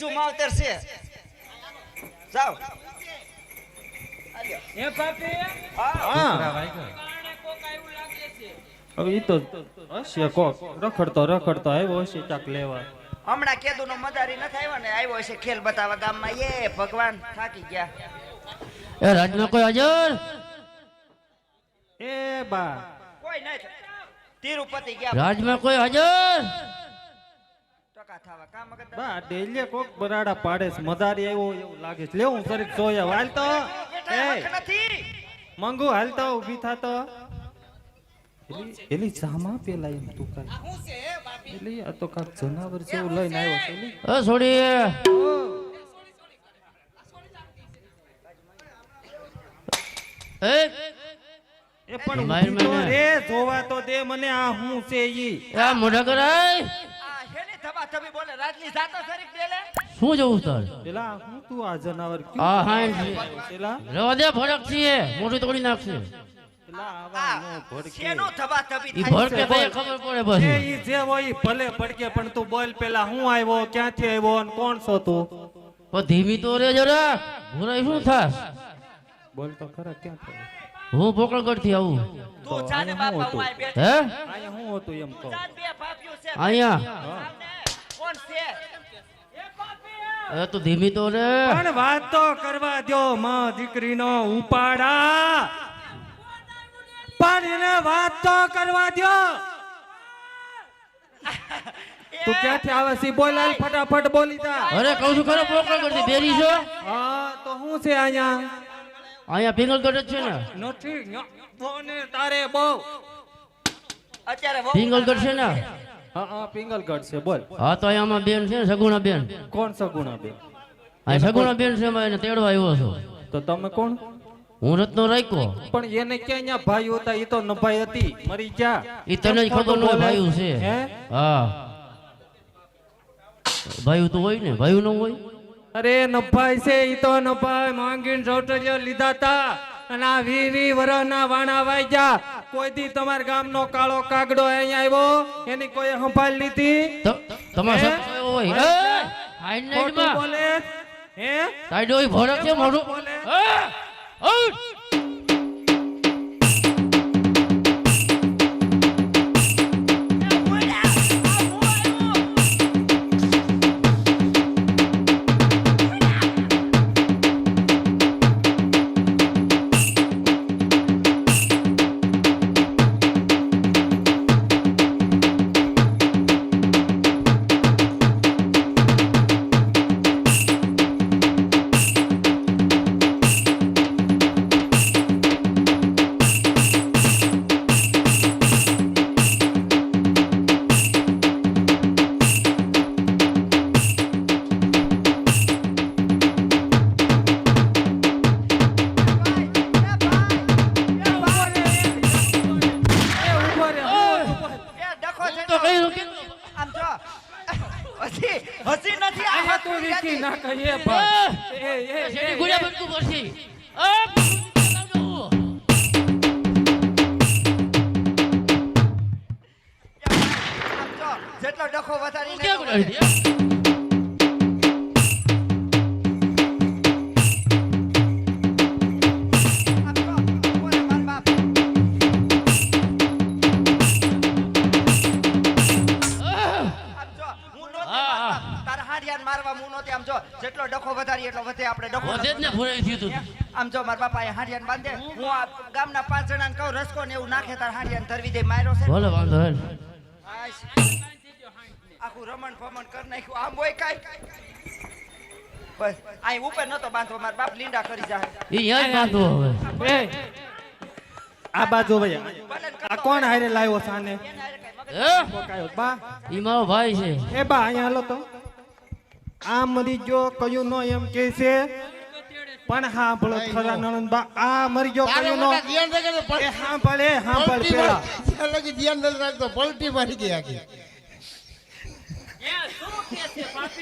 બીજું માવતર છે. જાઓ. એ પાપી હા. હા કારણે કોક આવ્યું લાગે છે હવે ઈ તો હશે કોક. રખડતો રખડતો આવ્યો હશે ચાક લેવા. હમણાં કેદુ નો મદારી નથી આવ્યો ને આવ્યો હશે ખેલ બતાવવા ગામમાં. એ ભગવાન થાકી ગયા. એ રાજમાં કોઈ હાજર એ બા. કોઈ નહીં તિરુપતિ ગયા. રાજમાં કોઈ હાજર બા ડેલે કોક બરાડા પાડે છે. મદારી આવ્યો એવું લાગે છે. લેવું સરીક સોયા. હાલ તો. એ. મંગુ હાલ તો ઊભી થા તો. એલી સામા પેલા એમ તું કાઈ? એલી આ તો કાક જનાવર છે એવું લઈને આવ્યો છે એલી. એ છોડી એ. એ. પણ. રે જોવા તો દે મને આ હું છે ઈ. એ આ મોઢા કરાય. આ હેને થબા થબી બોલે રાજલી જાતો સરીક દેલે શું જવું તાર પેલા હું તું આ જનાવર આ ક્યું? હા પેલા? રવા દે ફરક છે મોઢું તોડી નાખશે. પેલા આવા નો આ ભડકે. શેનો થબા થબી ઈ થાય ભડકે છે? તો ખબર પડે એ પછી ઈ જે હોય ઈ ભલે ભડકે પણ તું બોલ પેલા હું આવ્યો ક્યાંથી આવ્યો અને કોણ છો તું? પણ ધીમી તો રે જરા. ભૂરાઈ શું થાસ બોલ તો ખરા ક્યાં થયું? હું પોકળગઢથી આવું. તું જાને હું બાપા હતું. હું આય બેઠો. હે? અહીંયા હું હતું એમ કહું. જાન કોણ છે? એ તું ધીમી તો રે. પણ વાત તો કરવા દ્યો માં દીકરીનો ઉપાડા. પણ એને વાત તો કરવા દ્યો. તું ક્યાંથી આવે છે? બોલાલ ફટાફટ બોલી જા. અરે કહું છું ખરો પોકળ કરતી બેરી છો? હા તો હું છે અહીંયા? અહીંયા ભીંગલ ગઢ છે ને. નથી ન્યા તારે બહુ. અત્યારે ભીંગલ ગઢ છે ને? હા હા પિંગલગઢ છે બોલ. હા તો અહીંયામાં બેન છે સગુણા બેન કોણ સગુણા બેન અહીં સગુણા બેન છે મેં તેડવા આવ્યો છું. તો તમે કોણ? હું રત્નો રાખ્યો. પણ એને ક્યાં અહીંયા ભાઈ હતા? એ તો નભાઈ હતી. મરી ગયા. એ તને જ ખબર ન હોય ભાઈ છે. હા? ભાઈ તો હોય ને ભાઈયું ન હોય. અરે નભાઈ છે એ તો નભાઈ માંગીને રોટલીઓ લીધા તા અને આ વી વી વરહના વાણા વાઈ ગયા કોઈ દી તમારા ગામનો કાળો કાગડો અહીંયા આવ્યો એની કોઈ સંભાળ લીધી? તમારે ખોટું નાઈડમાં બોલે? હે? સાઈડ હોય ભડક છે મોઢું. તો તો. કહી રૂકી આમ જો. હસી હસી નથી આ તો તું હાથું રીકી નથી. ના કહીએ ભાઈ એ એ એ, ગુડિયા બનતું પડશે. જેટલો ડખો વધારીને નહોતી. આમ જો, જેટલો ડખો વધારી એટલો વધે આપણે ડખો વધે જ ને ભૂરાઈ થયું હતું આમ જો મારા બાપા હાડિયાને બાંધે હું આ ગામના પાંચ જણાને કહું રસકો ને એવું નાખે તાર હાડિયાને ધરવી દે માર્યો છે. ભલે વાંધો હેલ. આખું રમણ ફમણ કરી નાખ્યું. આમ હોય કાઈ. બસ અહીં ઉપર નતો બાંધવો મારા બાપ લીંડા કરી જાય એ યાર બાંધવો હવે. એ આ બાજુ ભાઈ આ કોણ હારે લાવ્યો સાને? એ બા. ઈ મારો ભાઈ છે. એ બા અહીંયા હાલો તો. આ મરી ગયો કયું નો એમ કે છે? પણ હા ભળો ખરા નણંદ બા આ મરી ગયો કયું નો? એ હા ભલે હા ભલે પલટી પેલા. લગી ધ્યાન ન રાખતો પલટી મારી ગઈ આખી. એ શું કે છે પાપી